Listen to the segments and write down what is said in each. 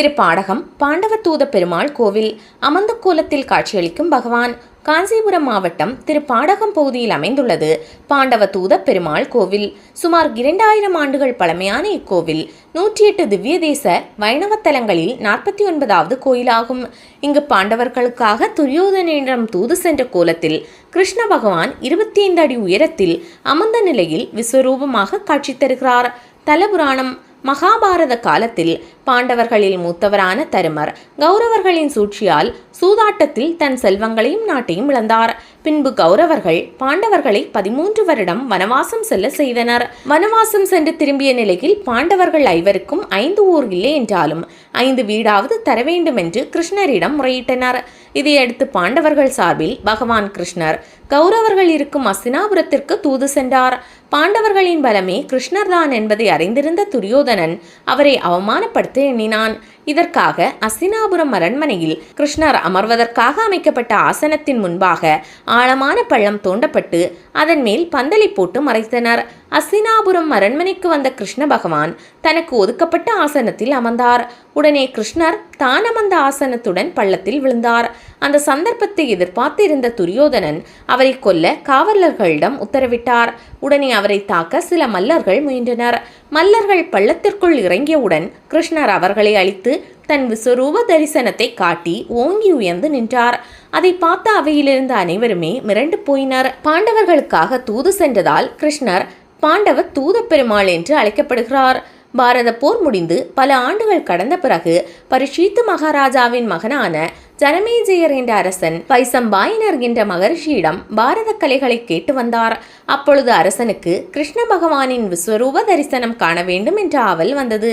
திருப்பாடகம் பாண்டவத்தூத பெருமாள் கோவில் அமர்ந்த கோலத்தில் காட்சியளிக்கும் பகவான் காஞ்சிபுரம் மாவட்டம் திருப்பாடகம் பகுதியில் அமைந்துள்ளது பாண்டவதூத பெருமாள் கோவில். சுமார் இரண்டாயிரம் ஆண்டுகள் பழமையான இக்கோவில். நூற்றி எட்டு திவ்ய தேச வைணவ தலங்களில் நாற்பத்தி ஒன்பதாவது கோயிலாகும். இங்கு பாண்டவர்களுக்காக துரியோதனிடம் தூது சென்ற கோலத்தில் கிருஷ்ண பகவான் இருபத்தி ஐந்து அடி உயரத்தில் அமர்ந்த நிலையில் விஸ்வரூபமாக காட்சி தருகிறார். தலபுராணம் மகாபாரத காலத்தில் பாண்டவர்களில் மூத்தவரான தருமர். கௌரவர்களின் சூழ்ச்சியால் சூதாட்டத்தில் தன் செல்வங்களையும் நாட்டையும் இழந்தார். பின்பு கௌரவர்கள் பாண்டவர்களை பதிமூன்று வருடம் வனவாசம் செல்ல செய்தனர். வனவாசம் சென்று திரும்பிய நிலையில் பாண்டவர்கள் ஐவருக்கும் ஐந்து ஊர் இல்லை என்றாலும் ஐந்து வீடாவது தர வேண்டும் என்று கிருஷ்ணரிடம் முறையிட்டனர். இதையடுத்து பாண்டவர்கள் சார்பில் பகவான் கிருஷ்ணர் கௌரவர்கள் இருக்கும் அஸ்தினாபுரத்திற்கு தூது சென்றார். பாண்டவர்களின் பலமே கிருஷ்ணர்தான் என்பதை அறிந்திருந்த துரியோதனன் அவரை அவமானப்படுத்த எண்ணினான் இதற்காக அஸ்தினாபுரம் அரண்மனையில் கிருஷ்ணர் அமர்வதற்காக அமைக்கப்பட்ட ஆசனத்தின் முன்பாக ஆழமான பள்ளம் தோண்டப்பட்டு அதன் மேல் பந்தலை போட்டு மறைத்தனர். அஸ்தினாபுரம் அரண்மனைக்கு வந்த கிருஷ்ண பகவான் தனக்கு ஒதுக்கப்பட்ட ஆசனத்தில் அமர்ந்தார். உடனே கிருஷ்ணர் தான் அமர்ந்த ஆசனத்துடன் பள்ளத்தில் விழுந்தார். அந்த சந்தர்ப்பத்தை எதிர்பார்த்து இருந்த துரியோதனன் அவரை கொல்ல காவலர்களிடம் உத்தரவிட்டார். உடனே அவரை தாக்க சில மல்லர்கள் முயன்றனர். மல்லர்கள் பள்ளத்திற்குள் இறங்கியவுடன் கிருஷ்ணர் அவர்களை அழித்து தன் விஸ்வரூப தரிசனத்தை காட்டி ஓங்கி உயர்ந்து நின்றார். அதை பார்த்த அவையிலிருந்த அனைவருமே மிரண்டு போயினர். பாண்டவர்களுக்காக தூது சென்றதால் கிருஷ்ணர் பாண்டவ தூத பெருமாள் என்று அழைக்கப்படுகிறார். பாரத போர் முடிந்து பல ஆண்டுகள் கடந்த பிறகு பரிஷீத்து மகாராஜாவின் மகனான ஜனமேஜயர் என்ற அரசன் பைசம்பாயினர் என்ற மகர்ஷியிடம் பாரத கலைகளை கேட்டு வந்தார். அப்பொழுது அரசனுக்கு கிருஷ்ண பகவானின் விஸ்வரூப தரிசனம் காண வேண்டும் என்ற ஆவல் வந்தது.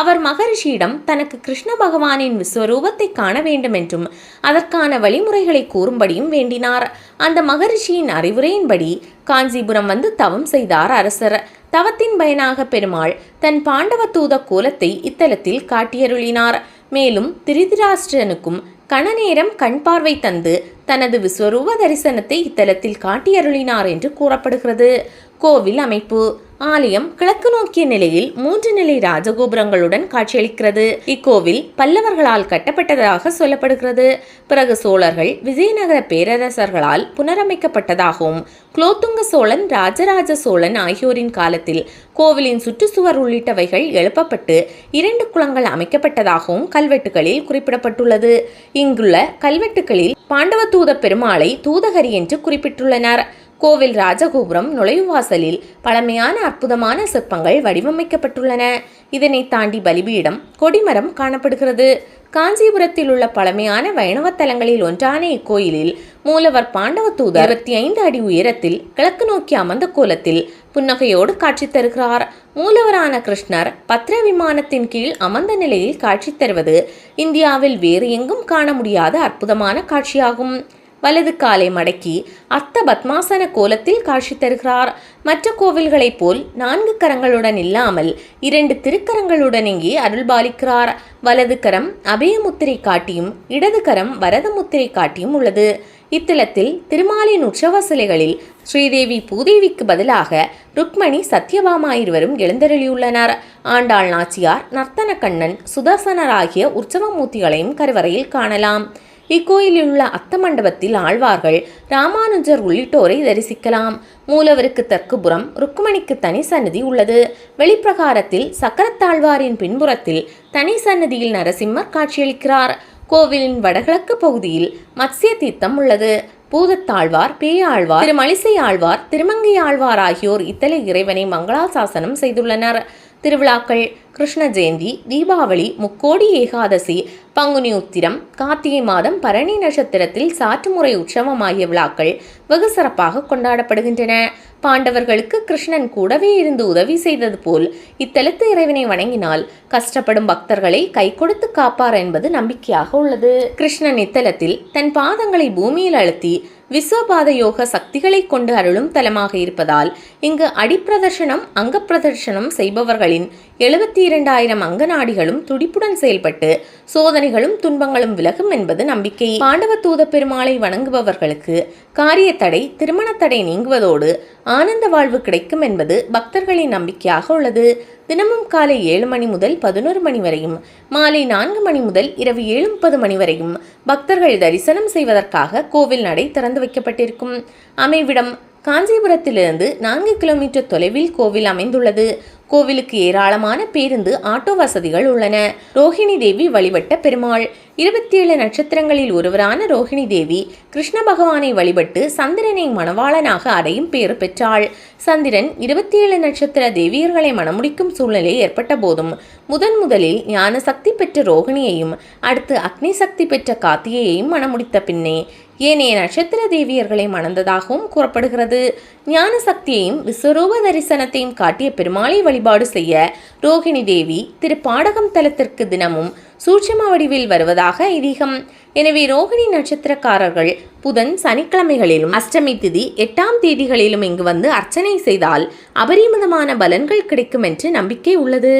அவர் மகரிஷியிடம் தனக்கு கிருஷ்ண பகவானின் விஸ்வரூபத்தை காண வேண்டும் என்றும் அதற்கான வழிமுறைகளை கூறும்படியும் வேண்டினார். அந்த மகரிஷியின் அறிவுரையின்படி காஞ்சிபுரம் வந்து தவம் செய்தார் அரசர். தவத்தின் பயனாக பெருமாள் தன் பாண்டவ தூத கோலத்தை இத்தலத்தில் காட்டியருளினார். மேலும் திரிதிராஷ்டிரனுக்கும் கணநேரம் கண் பார்வை தந்து தனது விஸ்வரூப தரிசனத்தை இத்தலத்தில் காட்டியருளினார் என்று கூறப்படுகிறது. கோவில் அமைப்பு. ஆலயம் கிழக்கு நோக்கிய நிலையில் மூன்று நிலை ராஜகோபுரங்களுடன் காட்சியளிக்கிறது. இக்கோவில் பல்லவர்களால் கட்டப்பட்டதாக சொல்லப்படுகிறது. பிறகு சோழர்கள் விஜயநகர பேரரசர்களால் புனரமைக்கப்பட்டதாகவும் குலோத்துங்க சோழன் ராஜராஜ சோழன் ஆகியோரின் காலத்தில் கோவிலின் சுற்றுச்சுவர் உள்ளிட்டவைகள் எழுப்பப்பட்டு இரண்டு குளங்கள் அமைக்கப்பட்டதாகவும் கல்வெட்டுகளில் குறிப்பிடப்பட்டுள்ளது. இங்குள்ள கல்வெட்டுகளில் பாண்டவ தூத பெருமாளை தூதகரி என்று குறிப்பிட்டுள்ளனர். கோவில் ராஜகோபுரம் நுழைவுவாசலில் பழமையான அற்புதமான சிற்பங்கள் வடிவமைக்கப்பட்டுள்ளன. இதனை தாண்டி பலிபீடம் கொடிமரம் காணப்படுகிறது. காஞ்சிபுரத்தில் உள்ள பழமையான வைணவ தலங்களில் ஒன்றான இக்கோயிலில் மூலவர் பாண்டவ தூதர் இருபத்தி ஐந்து அடி உயரத்தில் கிழக்கு நோக்கி அமர்ந்த கோலத்தில் புன்னகையோடு காட்சி தருகிறார். மூலவரான கிருஷ்ணர் பத்ர விமானத்தின் கீழ் அமர்ந்த நிலையில் காட்சி தருவது இந்தியாவில் வேறு எங்கும் காண முடியாத அற்புதமான காட்சியாகும். வலது காலை மடக்கி அர்த்த பத்மாசன கோலத்தில் காட்சி தருகிறார். மற்ற கோவில்களைப் போல் நான்கு கரங்களுடன் இல்லாமல் இரண்டு திருக்கரங்களுடன் இங்கே அருள்பாலிக்கிறார் வலது கரம் அபயமுத்திரை காட்டியும் இடது கரம் வரதமுத்திரை காட்டியும் உள்ளது. இத்தலத்தில் திருமாலின் உற்சவ சிலைகளில் ஸ்ரீதேவி பூதேவிக்கு பதிலாக ருக்மணி சத்யபாமா இருவரும் எழுந்தருளியுள்ளனர். ஆண்டாள் நாச்சியார் நர்த்தன கண்ணன் சுதர்சனர் ஆகிய உற்சவ மூர்த்திகளையும் கருவறையில் காணலாம். இக்கோயிலில் உள்ள அத்த மண்டபத்தில் ஆழ்வார்கள் ராமானுஜர் உள்ளிட்டோரை தரிசிக்கலாம். மூலவருக்கு தெற்குபுறம் ருக்குமணிக்கு தனி சன்னதி உள்ளது. வெளிப்பிரகாரத்தில் சக்கரத்தாழ்வாரின் பின்புறத்தில் தனி சன்னதியில் நரசிம்மர் காட்சியளிக்கிறார். கோவிலின் வடகிழக்கு பகுதியில் மத்ஸ்ய தீர்த்தம் உள்ளது. பூதத்தாழ்வார் பேயாழ்வார் திருமலிசை ஆழ்வார் திருமங்கை ஆழ்வார் ஆகியோர் இத்தலை இறைவனை மங்களாசாசனம் செய்துள்ளனர். திருவிழாக்கள் கிருஷ்ண ஜெயந்தி தீபாவளி முக்கோடி ஏகாதசி பங்குனி உத்திரம் கார்த்திகை மாதம் பரணி நட்சத்திரத்தில் சாற்றுமுறை உற்சவம் ஆகிய விழாக்கள் வெகு சிறப்பாக கொண்டாடப்படுகின்றன. பாண்டவர்களுக்கு கிருஷ்ணன் கூடவே இருந்து உதவி செய்தது போல் இத்தலத்து இறைவனை வணங்கினால் கஷ்டப்படும் பக்தர்களை கை கொடுத்து காப்பார் என்பது நம்பிக்கையாக உள்ளது. கிருஷ்ணன் இத்தலத்தில் தன் பாதங்களை பூமியில் அழுத்தி விஸ்வபாத யோக சக்திகளை கொண்டு அருளும் தலமாக இருப்பதால் இங்கு அடிப்பிரதர்ஷனம் அங்கப்பிரதர்ஷனம் செய்பவர்களின் எழுபத்தி இரண்டாயிரம் அங்கநாடிகளும் துடிப்புடன் செயல்பட்டு சோதனைகளும் துன்பங்களும் விலகும் என்பது நம்பிக்கை. பாண்டவ தூத பெருமாளை வணங்குபவர்களுக்கு காரிய தடை திருமண தடை நீங்குவதோடு ஆனந்த வாழ்வு கிடைக்கும் என்பது பக்தர்களின் நம்பிக்கையாக உள்ளது. தினமும் காலை ஏழு மணி முதல் பதினோரு மணி வரையும் மாலை நான்கு மணி முதல் இரவு ஏழு முப்பது மணி வரையும் பக்தர்கள் தரிசனம் செய்வதற்காக கோவில் நடை திறந்து வைக்கப்பட்டிருக்கும். அமைவிடம் காஞ்சிபுரத்திலிருந்து நான்கு கிலோமீட்டர் தொலைவில் கோவில் அமைந்துள்ளது. கோவிலுக்கு ஏராளமான பேருந்து ஆட்டோ வசதிகள் உள்ளன. ரோஹிணி தேவி வழிபட்ட பெருமாள். இருபத்தி ஏழு நட்சத்திரங்களில் ஒருவரான ரோஹிணி தேவி கிருஷ்ண பகவானை வழிபட்டு சந்திரனை மணவாளனாக அடையும் பெயர் பெற்றாள். சந்திரன் இருபத்தி ஏழு நட்சத்திர தேவியர்களை மணமுடிக்கும் சூழ்நிலை ஏற்பட்ட போதும் முதன் முதலில் ஞான சக்தி பெற்ற ரோகிணியையும் அடுத்து அக்னி சக்தி பெற்ற கார்த்திகையையும் மணமுடித்த பின்னே ஏனைய நட்சத்திர தேவியர்களை மணந்ததாகவும் கூறப்படுகிறது. ஞான சக்தியையும் விஸ்வரூப தரிசனத்தையும் காட்டிய பெருமாளை வழிபாடு செய்ய ரோகிணி தேவி திரு பாடகம் தலத்திற்கு தினமும் சூட்சம வடிவில் வருவதாக ஐதீகம். எனவே ரோகிணி நட்சத்திரக்காரர்கள் புதன் சனிக்கிழமைகளிலும் அஷ்டமி திதி எட்டாம் தேதிகளிலும் இங்கு வந்து அர்ச்சனை செய்தால் அபரிமிதமான பலன்கள் கிடைக்கும் என்று நம்பிக்கை உள்ளது.